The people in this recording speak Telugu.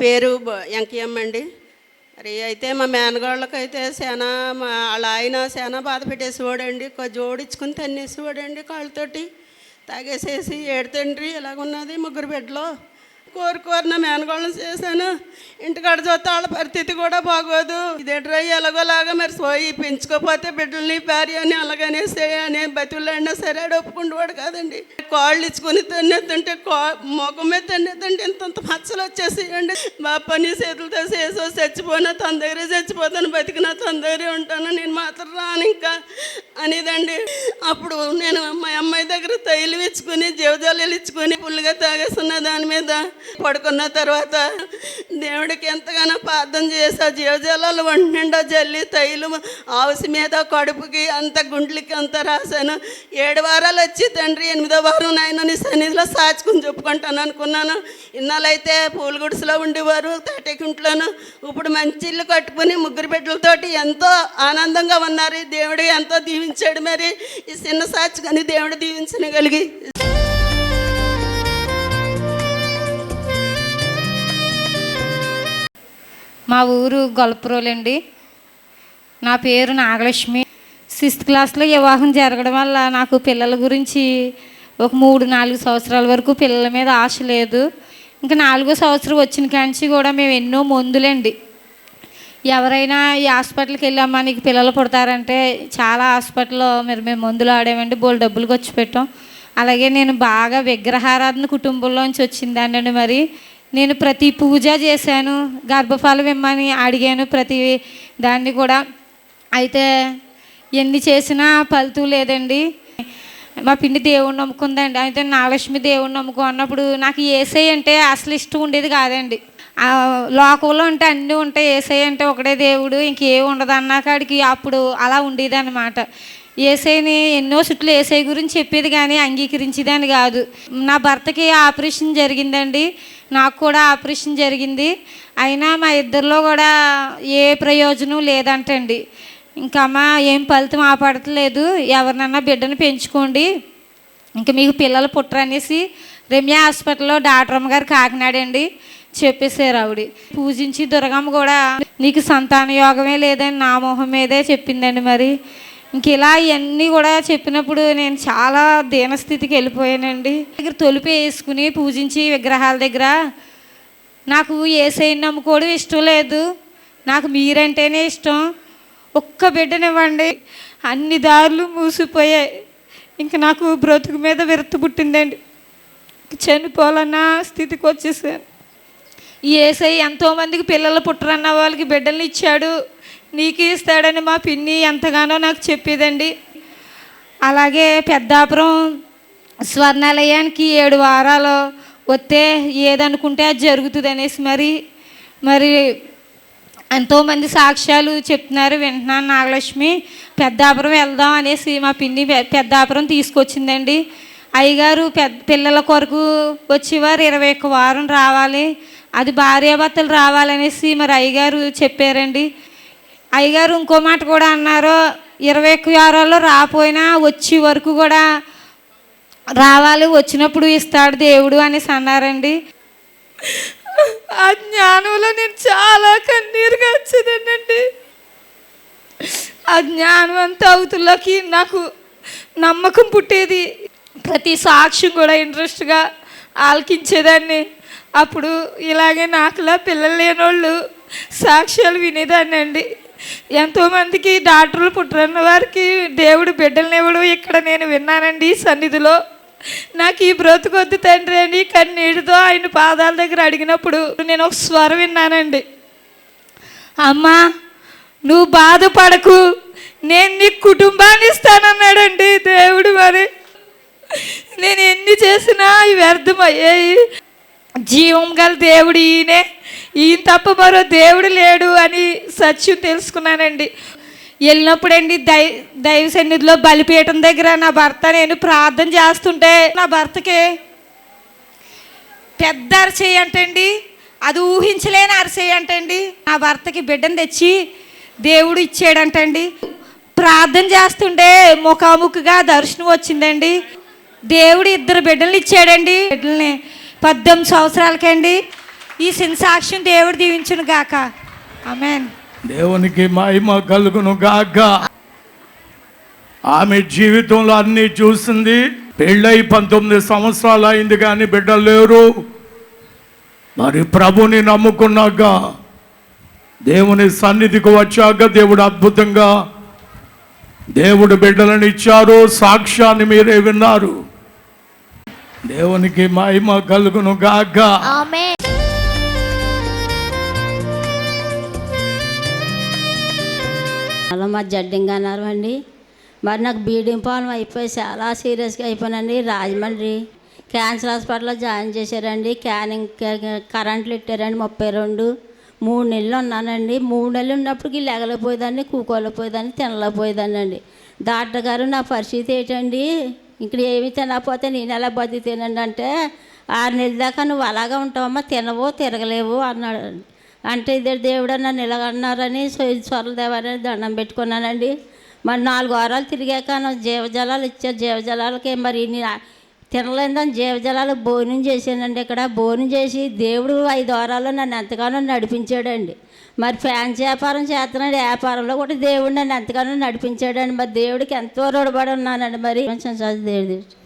పేరు బ- వెంకయ్యమ్మ అండి. మరి అయితే మా మేనగాళ్ళకైతే సేనా మా వాళ్ళ ఆయన సేనా బాధ పెట్టేసేవాడండి. జోడించుకుని తన్నేసేవాడండి కాళ్ళతోటి. తాగేసేసి ఏడుతండ్రి ఇలాగున్నది ముగ్గురు బిడ్డలో. కోరుకోరిన నా చేశాను. ఇంటికాడ చూస్తే వాళ్ళ పరిస్థితి కూడా బాగోదు. ఇదేట్రా డ్రై ఎలాగోలాగా మరి సోయి పెంచుకోపోతే బిడ్డల్ని భార్య అని అలాగనేసే అనే బతులైనా సరే ఆడు ఒప్పుకుంటేవాడు కాదండి. కాళ్ళు ఇచ్చుకొని తన్నెత్తుంటే కా ముఖం మీద తన్నెత్తుంటే ఇంతంత మచ్చలు వచ్చేసేయండి. మా పని చేతులతో చేసో చచ్చిపోయినా తన దగ్గరే చచ్చిపోతాను బతికినా తన దగ్గరే ఉంటాను. నేను మాత్రం రాను ఇంకా అనేదండి. అప్పుడు నేను మా అమ్మ దగ్గర తైలు ఇచ్చుకుని జీవజాలు ఇచ్చుకుని పుల్లుగా తాగేస్తున్న దాని మీద. పడుకున్న తర్వాత దేవుడికి ఎంతగానో ప్రార్థన చేసా జీవజాలాలు వంట నిండా జల్లి తైలు ఆవసి మీద కడుపుకి అంత గుండ్లకి అంత రాశాను. ఏడు వారాలు వచ్చి తండ్రి ఎనిమిదో వారం నాయన నీ సన్నిధిలో సాచుకుని చెప్పుకుంటాను అనుకున్నాను. ఇన్నాళ్ళైతే పూల గుడిసెలో ఉండేవారు తాటేకుంట్లోను. ఇప్పుడు మంచి ఇల్లు కట్టుకుని ముగ్గురు బిడ్డలతోటి ఎంతో ఆనందంగా ఉన్నారు. దేవుడు ఎంతో దీవించాడు మరి. ఈ చిన్న సాక్షిగాని దేవుడు దీవించగలిగి. మా ఊరు గొల్పరోలండి. నా పేరు నాగలక్ష్మి. సిక్స్త్ క్లాస్లో వివాహం జరగడం వల్ల నాకు పిల్లల గురించి ఒక మూడు నాలుగు సంవత్సరాల వరకు పిల్లల మీద ఆశ లేదు. ఇంకా నాలుగో సంవత్సరం వచ్చిన కాంచి కూడా మేము ఎన్నో మందులండి. ఎవరైనా ఈ హాస్పిటల్కి వెళ్ళామా నీకు పిల్లలు పుడతారంటే చాలా హాస్పిటల్లో మీరు మేము మందులు ఆడామండి బోల్ డబ్బులు ఖర్చు పెట్టాం. అలాగే నేను బాగా విగ్రహారాధన కుటుంబంలోంచి వచ్చిందానండి మరి. నేను ప్రతి పూజ చేశాను గర్భఫలం ఇమ్మని అడిగాను ప్రతి దాన్ని కూడా. అయితే ఎన్ని చేసినా ఫలితం లేదండి. మా పిండి దేవుణ్ణి నమ్ముకుందండి. అయితే నాగలక్ష్మి దేవుణ్ణి నమ్ముకో అన్నప్పుడు నాకు ఏసై అంటే అసలు ఇష్టం ఉండేది కాదండి. లోకంలో అంటే అన్నీ ఉంటాయి. ఏసై అంటే ఒకటే దేవుడు ఇంకేం ఉండదు అన్నా కాడికి అప్పుడు అలా ఉండేది అనమాట ఏసైని ఎన్నో చుట్లు ఏసై గురించి చెప్పేది కానీ అంగీకరించేదాన్ని కాదు. నా భర్తకి ఆపరేషన్ జరిగిందండి. నాకు కూడా ఆపరేషన్ జరిగింది. అయినా మా ఇద్దరిలో కూడా ఏ ప్రయోజనం లేదంటండి. ఇంకా అమ్మ ఏం ఫలితం ఆపడట్లేదు. ఎవరినన్నా బిడ్డను పెంచుకోండి. ఇంకా మీకు పిల్లలు పుట్టరనేసి రమ్య హాస్పిటల్లో డాక్టర్ అమ్మ గారు కాకినాడ అండి చెప్పేశారు ఆవిడ. పూజించి దుర్గమ్మ కూడా నీకు సంతాన యోగమే లేదని నా మొహం మీదే చెప్పిందండి మరి. ఇంక ఇలా ఇవన్నీ కూడా చెప్పినప్పుడు నేను చాలా దీనస్థితికి వెళ్ళిపోయానండి. దగ్గర తొలిపి వేసుకుని పూజించి విగ్రహాల దగ్గర నాకు ఏసైని నమ్ముకోవడం ఇష్టం లేదు. నాకు మీరంటేనే ఇష్టం. ఒక్క బిడ్డనివ్వండి. అన్ని దారులు మూసిపోయాయి. ఇంక నాకు బ్రతుకు మీద విరత్తు పుట్టిందండి. చనిపోవాలన్న స్థితికి వచ్చేసాను. ఏసై ఎంతోమందికి పిల్లలు పుట్టరన్న వాళ్ళకి బిడ్డల్ని ఇచ్చాడు. నీకు ఇస్తాడని మా పిన్ని ఎంతగానో నాకు చెప్పేదండి. అలాగే పెద్దాపురం స్వర్ణాలయానికి ఏడు వారాలు వస్తే ఏదనుకుంటే అది జరుగుతుంది అనేసి మరి మరి ఎంతోమంది సాక్ష్యాలు చెప్తున్నారు వింటున్నాను నాగలక్ష్మి. పెద్దాపురం వెళ్దాం అనేసి మా పిన్ని పెద్దాపురం తీసుకొచ్చిందండి. అయ్యగారు పెద్ద పిల్లల కొరకు వచ్చేవారు ఇరవై ఒక్క వారం రావాలి. అది భార్యాభర్తలు రావాలనేసి మరి అయ్యగారు చెప్పారండి. అయ్యగారు ఇంకో మాట కూడా అన్నారు ఇరవై ఒక్క వారాల్లో రాపోయినా వచ్చే వరకు కూడా రావాలి వచ్చినప్పుడు ఇస్తాడు దేవుడు అనేసి అన్నారండి. ఆ జ్ఞానంలో నేను చాలా కన్నీరు ఆ జ్ఞానం అంతా నాకు నమ్మకం పుట్టేది. ప్రతి సాక్ష్యం కూడా ఇంట్రెస్ట్గా ఆలకించేదాన్ని. అప్పుడు ఇలాగే నాకులా పిల్లలు లేనోళ్ళు సాక్ష్యాలు వినేదాన్ని అండి. ఎంతోమందికి డాక్టర్లు పుట్టరన్న వారికి దేవుడు బిడ్డలను ఇవ్వడం ఇక్కడ నేను విన్నానండి సన్నిధిలో. నాకు ఈ బ్రతుకొద్దు తండ్రి అని కన్నీటితో ఆయన పాదాల దగ్గర అడిగినప్పుడు నేను ఒక స్వరం విన్నానండి. అమ్మా నువ్వు బాధపడకు. నేను నీ కుటుంబాన్ని ఇస్తానన్నాడండి దేవుడు మరి. నేను ఎన్ని చేసినా అవి వ్యర్థమయ్యాయి. జీవం గల దేవుడు ఈయనే. ఈయన తప్ప మరో దేవుడు లేడు అని సత్యం తెలుసుకున్నానండి. వెళ్ళినప్పుడండి దై దైవ సన్నిధిలో బలిపీఠం దగ్గర నా భర్త నేను ప్రార్థన చేస్తుంటే నా భర్తకి పెద్ద అరిసేయి అంటండి. అది ఊహించలేని అరిసేయి అంటండి. నా భర్తకి బిడ్డను తెచ్చి దేవుడు ఇచ్చాడంటండి. ప్రార్థన చేస్తుంటే ముఖాముఖిగా దర్శనం వచ్చిందండి. దేవుడు ఇద్దరు బిడ్డలు ఇచ్చాడండి. బిడ్డల్ని పద్దెనిమిది సంవత్సరాలకండి. ఈ చిన్న సాక్ష్యం దేవుడు దీవించును గాక. ఆమెన్. దేవునికి మహిమ కలుగును గాక. ఆమె జీవితంలో అన్ని చూసింది. పెళ్ళై పంతొమ్మిది సంవత్సరాలు అయింది కానీ బిడ్డలు లేరు. మరి ప్రభుని నమ్ముకున్నాక దేవుని సన్నిధికి వచ్చాక దేవుడు అద్భుతంగా దేవుడు బిడ్డలను ఇచ్చారు సాక్ష్యాన్ని మీరే విన్నారు. దేవునికి మహిమ కలుగును గాక. ఆమె అలా మా జడ్డింగ్ అన్నారు అండి మరి నాకు బీడింగ్ పాలన అయిపోయి చాలా సీరియస్గా అయిపోయానండి రాజమండ్రి క్యాన్సర్ హాస్పిటల్లో జాయిన్ చేశారండి. క్యానింగ్ కరెంట్లు ఇట్టారండి ముప్పై రెండు. మూడు నెలలు ఉన్నానండి మూడు నెలలు ఉన్నప్పటికీ లేగలేకపోయేదాన్ని కూకోలేకపోయేదాన్ని తినలేకపోయేదాన్ని అండి డాక్టర్ గారు నా పరిస్థితి ఏంటండి? ఇక్కడ ఏమి తినకపోతే నేను ఎలా బతికేనండి అంటే ఆరు నెలల దాకా నువ్వు అలాగా ఉంటావమ్మా తినవు తిరగలేవు అన్నాడు. అంటే ఇదే దేవుడు నన్ను ఇలాగ అన్నారని స్వరల దండం పెట్టుకున్నానండి. మరి నాలుగు వారాలు తిరిగాక నాకు జీవజలాలు ఇచ్చారు. జీవజలాలకి మరి నేను తినలేదని జీవజలాలు భోజనం చేశానండి ఇక్కడ. భోజనం చేసి దేవుడు ఐదు వారాల్లో నన్ను ఎంతగానో నడిపించాడండి. మరి ఫ్యాన్స్ వ్యాపారం చేస్తున్నాడు. వ్యాపారంలో కూడా దేవుడు నన్ను ఎంతగానో నడిపించాడండి. మరి దేవుడికి ఎంతో రుణపడి ఉన్నానండి మరి. కొంచెం చదువు దేవుడు